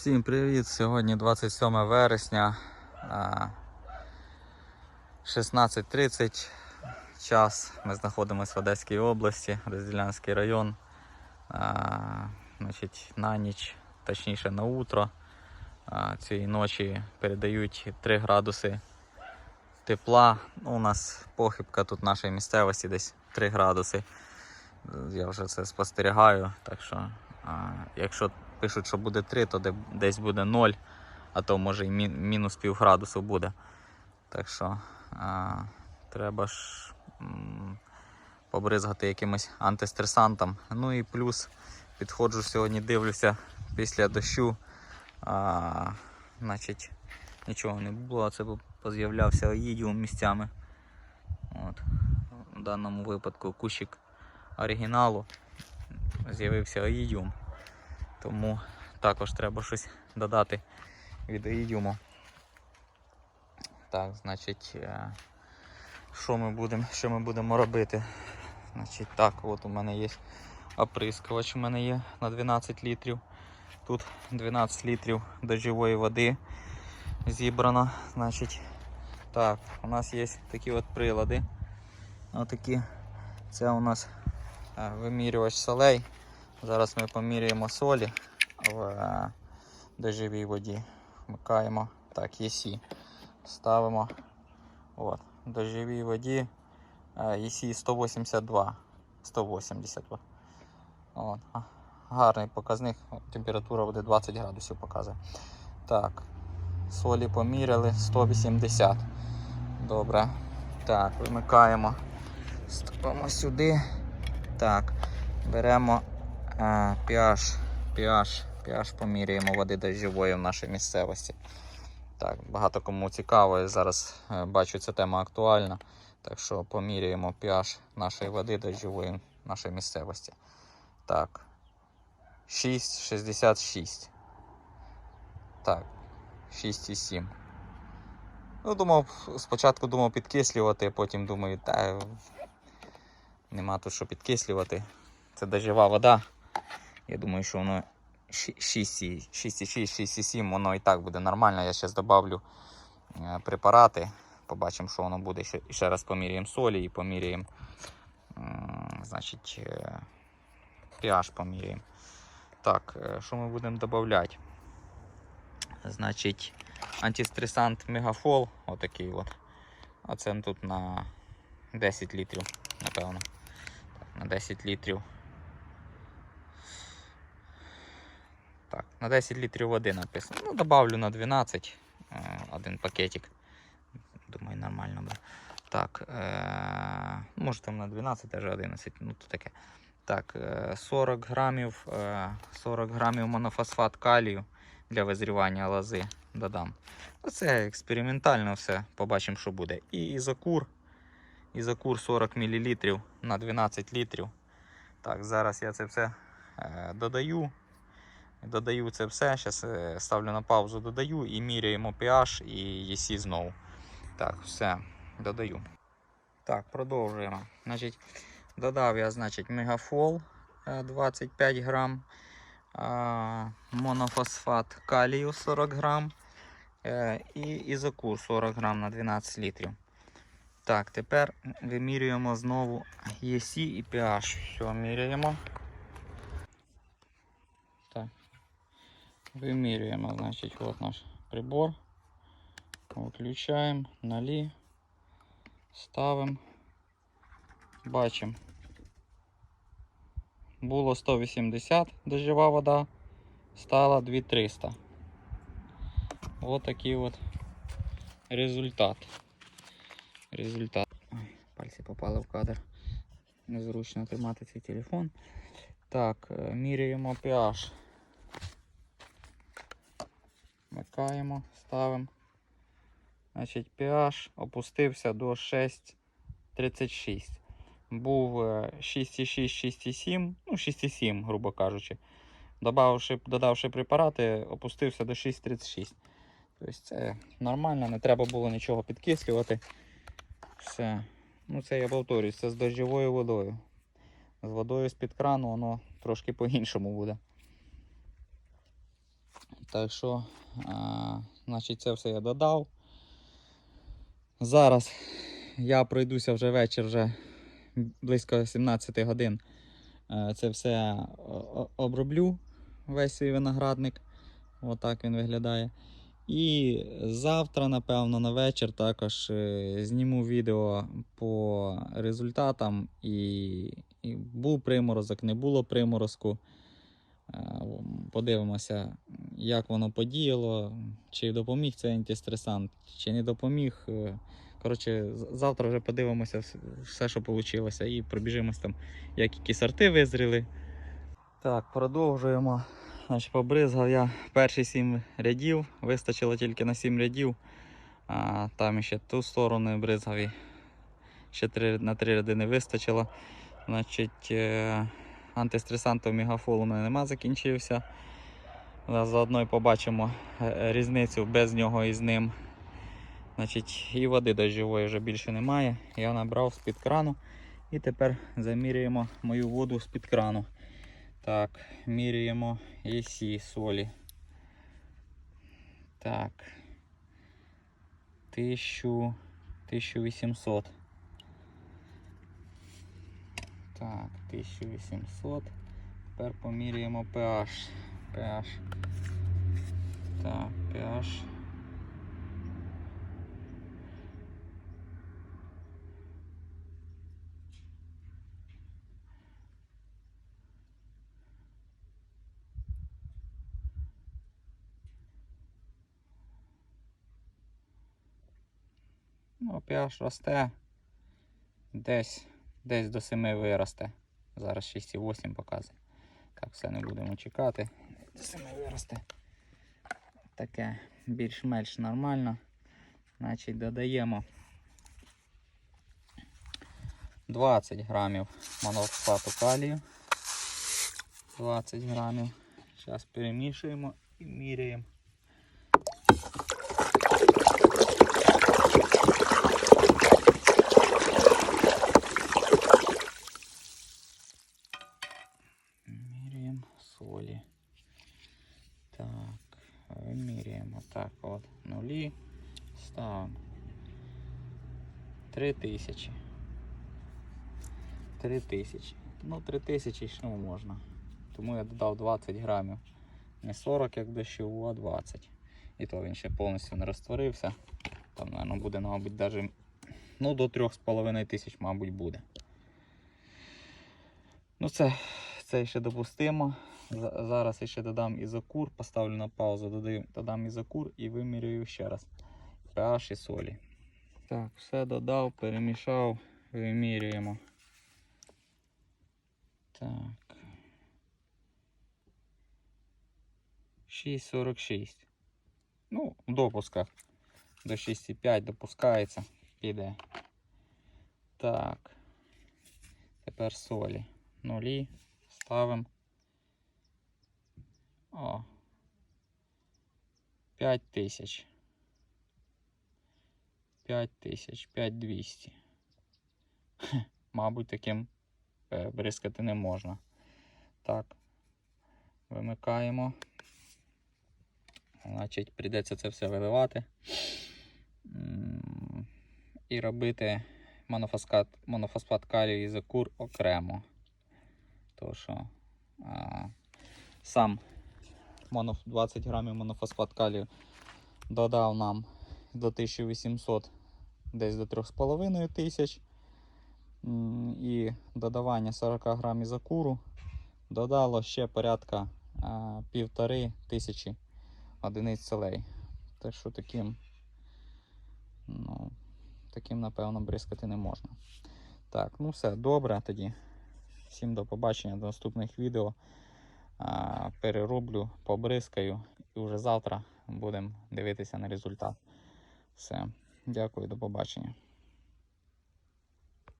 Всім привіт! Сьогодні 27 вересня. 16.30 час. Ми знаходимося в Одеській області, Розділянський район. Значить, на ніч, точніше на утро. Цієї ночі передають 3 градуси тепла. Ну, у нас похибка тут нашої місцевості десь 3 градуси. Я вже це спостерігаю. Так що, якщо пишуть, що буде 3, то десь буде 0, а то може і мінус пів градусу буде. Так що а, треба ж м, побризгати якимось антистресантом. Ну і плюс підходжу сьогодні, дивлюся після дощу. А, значить, нічого не було, це поз'являвся оїдіум місцями. От. В даному випадку кущик оригіналу з'явився оїдіум. Тому також треба щось додати від оїдіуму. Так, значить, е, що ми будемо, що ми будемо робити? Значить, так, от у мене є оприскувач, у мене є на 12 літрів. Тут 12 літрів дождьової води зібрано. Значить, так, у нас є такі от прилади. Отакі. Це у нас е, вимірювач солей. Зараз ми поміряємо солі в е, воді. Вмикаємо. Так, ЄСі. Ставимо. От. В воді е, ЄСі 182. 182. От. Гарний показник. Температура буде 20 градусів показує. Так. Солі поміряли 180. Добре. Так, вимикаємо. Ставимо сюди. Так. Беремо pH, pH, pH поміряємо води дощової в нашій місцевості. Так, багато кому цікаво, зараз е, бачу, ця тема актуальна. Так що поміряємо pH нашої води дощової в нашій місцевості. Так. 6,66. Так. 6,7. Ну, думав, спочатку думав підкислювати, а потім думаю, та нема тут що підкислювати. Це дождєва вода. Я думаю, що воно 6,6-6,7, воно і так буде нормально. Я зараз додавлю е, препарати. Побачимо, що воно буде. Ще, ще раз поміряємо солі і поміряємо значить, е, pH поміряємо. Так, е, що ми будемо додавати? Значить, антистресант Мегафол, отакий от. А це тут на 10 літрів, напевно. На 10 літрів. Так, на 10 літрів води написано. Ну, добавлю на 12 е, один пакетик. Думаю, нормально буде. Так, е, може там на 12, теж 11, ну то таке. Так, е, 40 грамів, е, 40 грамів монофосфат калію для визрівання лози додам. Це експериментально все, побачимо, що буде. І ізокур. Ізокур 40 мл на 12 літрів. Так, зараз я це все е, додаю. Додаю це все. Зараз е, ставлю на паузу, додаю і міряємо pH і ЄСі знову. Так, все, додаю. Так, продовжуємо. Значить, додав я, значить, мегафол е, 25 грам, монофосфат калію 40 грам е, і ізокур 40 грам на 12 літрів. Так, тепер вимірюємо знову ЄСі і pH. Все, міряємо. Вимірюємо, значить, от наш прибор. Виключаємо, налі, ставимо, бачимо. Було 180 дождєва вода, стала 2300. Ось такий от результат. Результат. Пальці попали в кадр. Незручно тримати цей телефон. Так, е, міряємо pH. Вмикаємо, ставимо. Значить, pH опустився до 6,36. Був е, 6,6, 6,7, ну 6,7, грубо кажучи. Добавивши, додавши препарати, опустився до 6,36. Тобто це нормально, не треба було нічого підкислювати. Все. Ну це я повторюсь, це з дощовою водою. З водою з-під крану воно трошки по-іншому буде. Так що, значить, це все я додав. Зараз я пройдуся вже вечір, вже близько 17 годин. Е, Це все о- оброблю, весь свій виноградник. Отак він виглядає. І завтра, напевно, на вечір також е, зніму відео по результатам. І, і був приморозок, не було приморозку. Е, Подивимося, як воно подіяло, чи допоміг цей антистресант, чи не допоміг. Е, Коротше, завтра вже подивимося все, що вийшло, і пробіжимось там, як які сорти визріли. Так, продовжуємо. Значить, побризгав я перші сім рядів, вистачило тільки на сім рядів. А, там ще ту сторону бризгав і ще три, на три ряди не вистачило. Значить, е, антистресанту мегафолу у мене нема, закінчився. Заодно і побачимо е, різницю без нього і з ним. Значить, і води дощової вже більше немає. Я набрав з-під крану. І тепер замірюємо мою воду з-під крану. Так, міряємо EC солі. Так. 1000, 1800. Так, 1800. Тепер поміряємо pH. pH. Так, pH. Ну, pH росте. Десь, десь до 7 виросте. Зараз 6,8 показує. Так, все не будемо чекати. До 7 виросте. Таке більш-менш нормально. Значить, додаємо 20 грамів монофосфату калію. 20 грамів. Зараз перемішуємо і. Міряємо солі. Так, так от. Нулі. Ставимо. Три тисячі. Три тисячі. Ну, три тисячі ще можна. Тому я додав 20 грамів. Не 40, як дощову, а 20. І то він ще повністю не розтворився. Там, мабуть, буде, мабуть, навіть ну, до 3,5 тисяч, мабуть, буде. Ну, це, це ще допустимо. За- Зараз я ще додам ізокур, поставлю на паузу, додаю, додам ізокур і вимірюю ще раз pH і солі. Так, все додав, перемішав, вимірюємо. Так. 6,46. Ну, в допусках до 6,5 допускається, піде. Так. Тепер солі. Нулі. Ставимо. О. 5 тисяч. 5 тисяч, 5200. Мабуть, таким е, бризкати не можна. Так. Вимикаємо. Значить, прийдеться це все виливати. І робити монофосфат, монофосфат калію закур окремо. То що а, сам моно, 20 грамів монофосфат калію додав нам до 1800 десь до 3,5 тисяч. І додавання 40 грамів закуру додало ще порядка а, півтори тисячі одиниць солей. Так що таким, ну, таким, напевно, бризкати не можна. Так, ну все, добре тоді. Всім до побачення, до наступних відео. Перероблю, побризкаю і вже завтра будемо дивитися на результат. Все, дякую, до побачення.